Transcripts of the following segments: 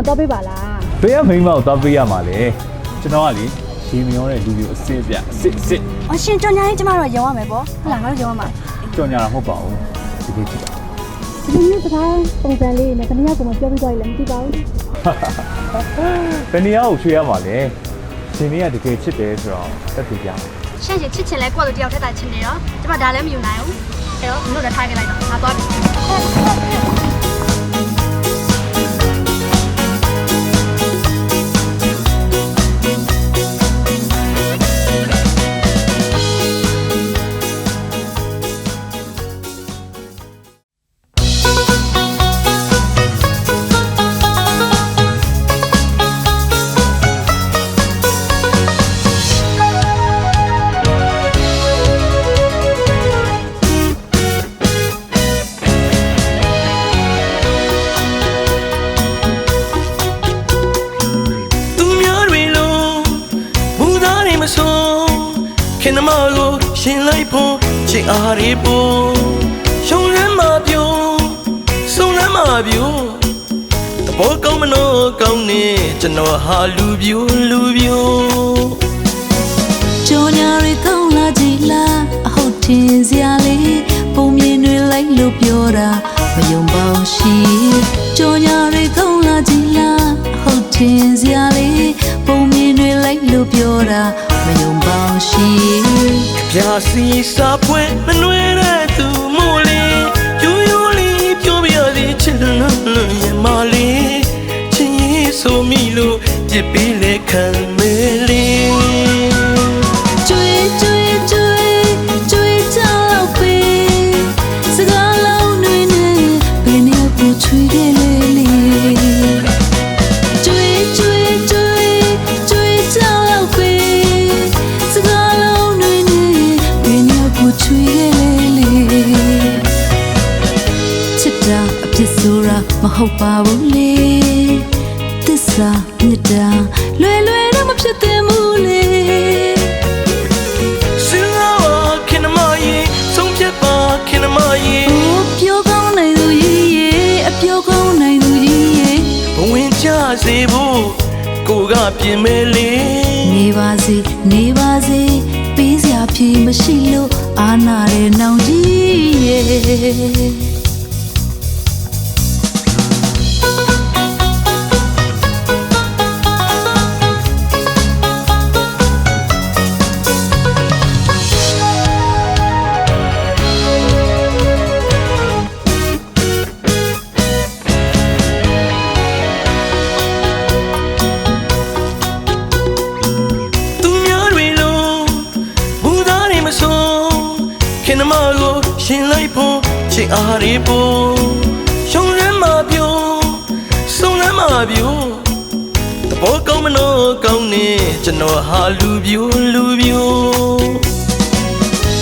မှာတော့ပေးပါလားဘယ်ကမိန်းမကိုသွားပေးရမှာလဲကျွန်တော်ကလေရေမရောတဲ့လူမျိုးအစ်စ်ပြအစ်စ်အစ်စ်အရှင်ကြော်ညာရင်ကျမတို့ရောရမယ်ပေါ့ဟုတ်လားငါတို့ရောရမှာကြော်ညာတာမဟုတ်ပါဘူးဒီကိစ္စပါဒီလိုမျိုးစကားပုံစံလေးနဲ့တမီးကမှပြောပြီးသွားရင်လည်းမသိပါဘူးဘယ်နေရာကိုရွှေ့ရမှာလဲရှင်လေးကတကယ်ချစ်တယ်ဆိုတော့တက်ပြကြအောင်ရှင့်ရှင်ချစ်ချင်လဲကိုယ့်လိုတယောက်ထက်တာချင်နေတော့ကျမဒါလည်းမယူနိုင်ဘူးအဲ့တော့တို့လည်းထားခဲ့လိုက်တော့ငါသွားပြီ ခင်သမားကိုရှင်လိုက်ဖို့ချစ်အားတွေပို့ရှုံးရမ်းမပြုံးဆုံးရမ်းမပြုံးတဘောကောင်းမလို့ကောင်းနေကျွန်တော်ဟာလူပြိုလူပြိုကြော်ညာတွေကောင်းလာကြည်လားအဟုတ်တင်စရာလေးပုံမြင်တွေလိုက်လို့ပြောတာမယုံပေါင်းရှိကြော်ညာတွေကောင်းလာကြည်လားအဟုတ်တင်စရာလေးပုံမြင်တွေ လိုက်လို့ပြောတာမယုံပေါင်းရှိပြာစီစာပွဲမနှွေးတဲ့သူမို့လေယူယူလေးပြောပြရသည်ချစ်လွန်းလွန်းရဲ့မလေးချင်းရေးဆိုမိလို့ပြစ်ပေးလေခံမေလေး ဆိုတာမဟုတ်ပါဘူးလေသစ္စာမြတ်တာလွယ်လွယ်တော့မဖြစ်သင့်ဘူးလေစင်လာပါခင်မကြီးဆုံးဖြတ်ပါခင်မကြီး။အိုးပြောကောင်းနိုင်သူကြီးရေအပြောကောင်းနိုင်သူကြီးရေဘဝင်ချစေဖို့ကိုကပြင်မဲလေနေပါစေနေပါစေပေးစရာဖြေမရှိလို့အာနာတဲ့နောင်ကြီးရေ ကိုရှင်လိုက်ဖို့ချစ်အားတွေပို့ရှုံးရမ်းမပြုံးဆုံးရမ်းမပြုံးတဘောကောင်းမလို့ကောင်းနေကျွန်တော်ဟာလူပြိုလူပြို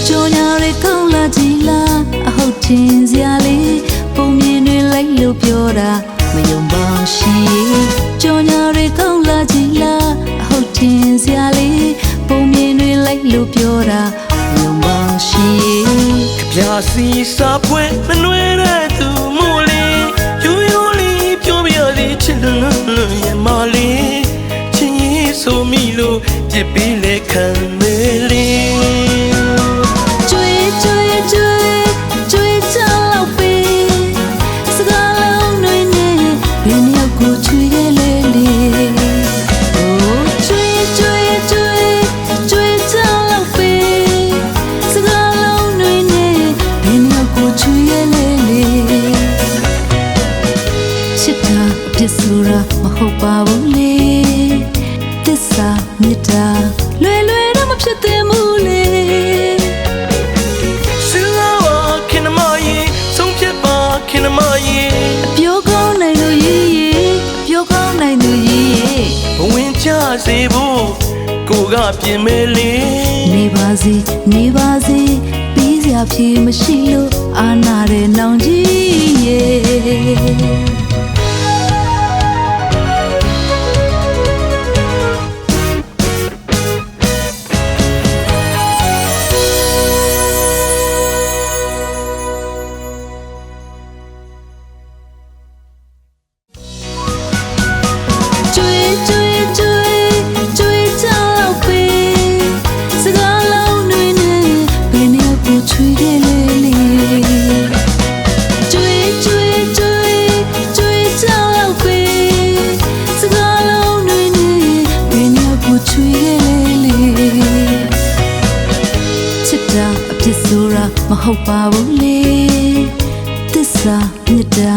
ကြော်ညာတွေကောင်းလာကြည်လားအဟုတ်တင်စရာလေးပုံမြင်တွေလိုက်လို့ပြောတာမယုံပါရှိကြော်ညာတွေကောင်းလာကြည်လားအဟုတ်တင်စရာလေးပုံမြင်တွေလိုက်လို့ပြောတာမယုံပါရှိပြာ စီစာပွဲမနှွေးတဲ့သူမို့လေယူယူလေးပြောပြရသည်ချစ်လွန်းလွန်းရဲ့မလေးချင်းရေးဆိုမိလို့ပြစ်ပေး ဟုတ်ပါဘူးလေသစ္စာမြတ်တာလွယ်လွယ်တော့မဖြစ်သင့်ဘူးလေစင်လာပါခင်မကြီးဆုံးဖြတ်ပါခင်မကြီးပြောကောင်းနိုင်သူကြီးရေပြောကောင်းနိုင်သူကြီးရေဘဝင်ချစေဖို့ကိုကပြင်မဲလေးနေပါစေနေပါစေပြီးစရာဖြေမရှိလို့အာနာတဲ့နောင်ကြီးရေ တာအဖြစ်ဆိုတာမဟုတ်ပါဘူးလေသစ္စာမြတ်တာ